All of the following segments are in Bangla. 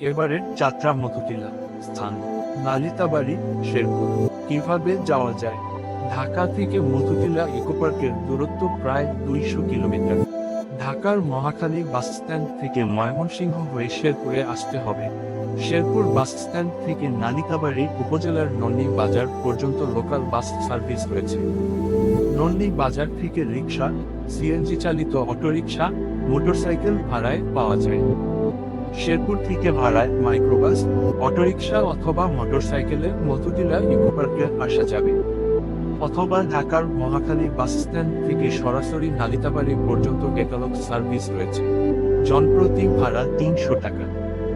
এবারের যাত্রা মধুটিলা স্থান। নালিতাবাড়ি, শেরপুর। কীভাবে যাওয়া যায়? ঢাকা থেকে মধুটিলা ইকো পার্কের দূরত্ব প্রায় দুইশো কিলোমিটার। ঢাকার মহাখালী বাস স্ট্যান্ড থেকে ময়মনসিংহ হয়ে শেরপুরে আসতে হবে। শেরপুর বাস স্ট্যান্ড থেকে নালিতাবাড়ি উপজেলার নন্দী বাজার পর্যন্ত লোকাল বাস সার্ভিস রয়েছে। নন্দী বাজার থেকে রিক্সা সিএনজি চালিত অটোরিকশা, মোটরসাইকেল ভাড়ায় পাওয়া যায়। শেরপুর থেকে ভাড়ায় মাইক্রোবাস, অটোরিকশা অথবা মোটরসাইকেলে মধুটিলা ইকো পার্কে আসা যাবে। অথবা ঢাকার মহাখালী বাস স্ট্যান্ড থেকে সরাসরি নালিতাবাড়ি পর্যন্ত ক্যাটালগ সার্ভিস রয়েছে। জনপ্রতি ভাড়া তিনশো টাকা।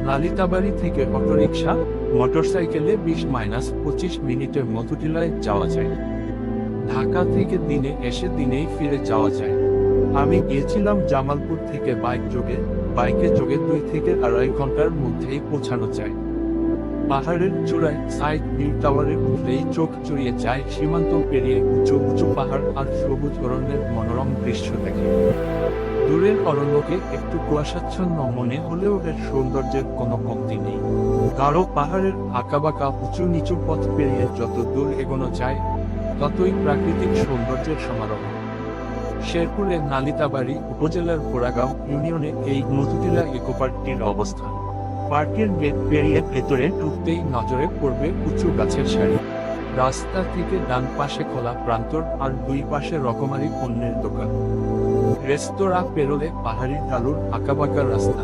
নালিতাবাড়ি থেকে অটোরিকশা, মোটরসাইকেলে বিশ মাইনাস পঁচিশ মিনিটে মধুটিলায় যাওয়া যায়। ঢাকা থেকে দিনে এসে দিনেই ফিরে যাওয়া যায়। আমি গিয়েছিলাম জামালপুর থেকে বাইক যোগে। বাইকে যোগে দুই থেকে আড়াই ঘণ্টার মধ্যেই পৌঁছানো যায়। পাহাড়ের চূড়ায় সাইড ভিউ টাওয়ারে উঠলেই চোখ জুড়িয়ে যায় সীমান্ত পেরিয়ে উঁচু উঁচু পাহাড় আর সবুজ অরণ্যের মনোরম দৃশ্য দেখে। দূরের অরণ্যকে একটু কুয়াশাচ্ছন্ন মনে হলেও এর সৌন্দর্যের কোনো কমতি নেই। গাঢ় পাহাড়ের আঁকাবাঁকা উঁচু নিচু পথ পেরিয়ে যত দূর এগোনো যায়, ততই প্রাকৃতিক সৌন্দর্যের সমারোহ। শেরপুরে নালিতাবাড়ি উপজেলার পোড়াগাঁও ইউনিয়নে এই মধুটিলা ইকো পার্কটির অবস্থান পার্কের গেট পেরিয়ে ভেতরে ঢুকতেই নজরে পড়বে উঁচু গাছের সারি। রাস্তা থেকে ডান পাশে খোলা প্রান্তর আর দুই পাশে রকমারি পণ্যের দোকান। রেস্তোরাঁ পেরোলে পাহাড়ি ঢালুর আঁকাবাঁকা রাস্তা।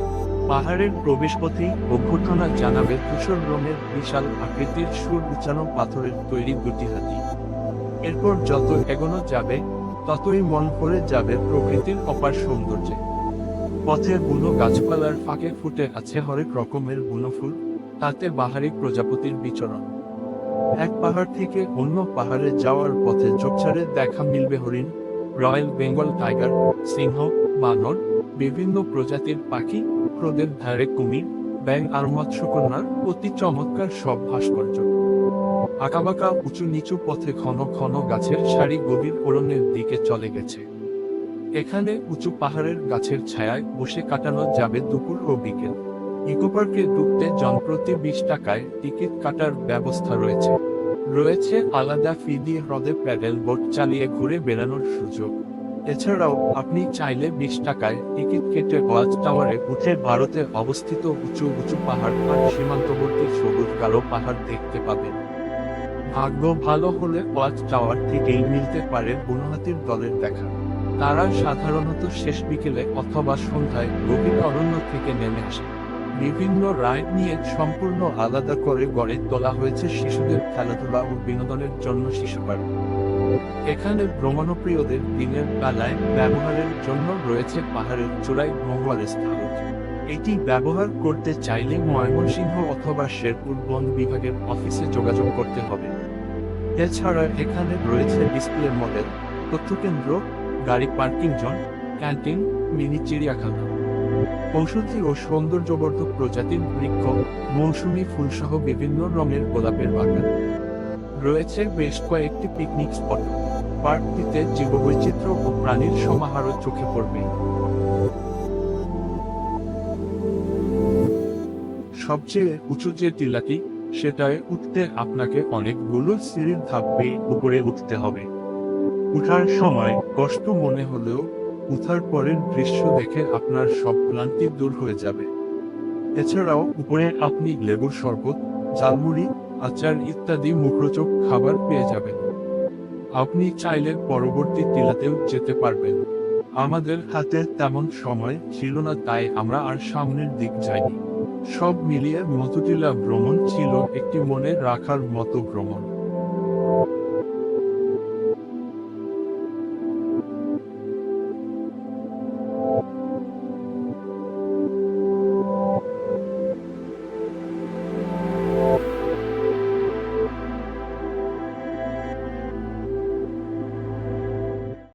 পাহাড়ের প্রবেশপথেই অভ্যর্থনা জানাবে ধূসর রঙের বিশাল আকৃতির সুর উচানো পাথরের তৈরি দুটি হাতি। এরপর যত এগোনো যাবে ততই মন পড়ে যাবে প্রকৃতির অপার সৌন্দর্যে। পথে বুনো গাছপালার ফাঁকে ফুটে আছে হরেক রকমের বুনো ফুল, তাতে বাহারি প্রজাপতির বিচরণ। এক পাহাড় থেকে অন্য পাহাড়ে যাওয়ার পথে ঝোপঝাড়ে দেখা মিলবে হরিণ, রয়্যাল বেঙ্গল টাইগার, সিংহ, বানর, বিভিন্ন প্রজাতির পাখি, ক্রোধের ধারে কুমির ব্যাং আর মৎস্যকন্যার অতি চমৎকার সব ভাস্কর্য। আঁকাবাঁকা উঁচু নিচু পথে ঘন ঘন গাছের সারি গভীর অরণ্যের দিকে চলে গেছে। এখানে উঁচু পাহাড়ের গাছের ছায়ায় বসে কাটানো যাবে দুপুর ও বিকেল। ইকো পার্কে ঢুকতে জনপ্রতি বিশ টাকায় টিকিট কাটার ব্যবস্থা রয়েছে। রয়েছে আলাদা ফি দিয়ে হ্রদে প্যাডেল বোট চালিয়ে ঘুরে বেড়ানোর সুযোগ। এছাড়াও আপনি চাইলে বিশ টাকায় টিকিট কেটে ওয়াচ টাওয়ারে উঠে ভারতে অবস্থিত উঁচু উঁচু পাহাড় আর সীমান্তবর্তী সবুজ কালো পাহাড় দেখতে পাবেন। ভাগ্য ভালো হলে ওয়াচ টাওয়ার থেকেই মিলতে পারে বুনহাতির দলের দেখা। তারা সাধারণত শেষ বিকেলে অথবা সন্ধ্যায় গভীর অরণ্য থেকে নেমে আসে। বিভিন্ন রাইড নিয়ে সম্পূর্ণ আলাদা করে গড়ে তোলা হয়েছে শিশুদের খেলাধুলা ও বিনোদনের জন্য শিশু পার্ক এখানে ভ্রমণপ্রিয়দের দিনের বেলায় ব্যবহারের জন্য রয়েছে পাহাড়ের চূড়ায় মহুয়ার স্থান। এটি ব্যবহার করতে চাইলে ময়মনসিংহ অথবা শেরপুর বন বিভাগের অফিসে যোগাযোগ করতে হবে। এছাড়া এখানে রয়েছে ডিসপ্লে মডেল, তথ্যকেন্দ্র, গাড়ি পার্কিং জোন, ক্যান্টিন, মিনি চিড়িয়াখানা। ঔষধি ও সৌন্দর্যবর্ধক প্রজাতির বৃক্ষ, মৌসুমি ফুলসহ বিভিন্ন রঙের গোলাপের বাগান। রয়েছে বেশ কয়েকটি পিকনিক স্পট। পার্কটিতে জীববৈচিত্র্য ও প্রাণীর সমাহারও চোখে পড়বে। সবচেয়ে উঁচু যে টিলাটি, সেটায় উঠতে আপনাকে অনেকগুলো সিঁড়ির ধাপ উপরে উঠতে হবে। উঠার সময় কষ্ট মনে হলেও উঠার পরের দৃশ্য দেখে আপনার সব ক্লান্তি দূর হয়ে যাবে। এছাড়াও উপরে আপনি লেবুর শরবত, ঝালমুড়ি, আচার ইত্যাদি মুখরোচক খাবার পেয়ে যাবেন। আপনি চাইলে পরবর্তী টিলাতেও যেতে পারবেন। আমাদের হাতে তেমন সময় ছিল না, তাই আমরা আর সামনের দিক যাইনি। সব মিলিয়ে মতটিলা ভ্রমণ ছিল একটি মনে রাখার মতো ভ্রমণ।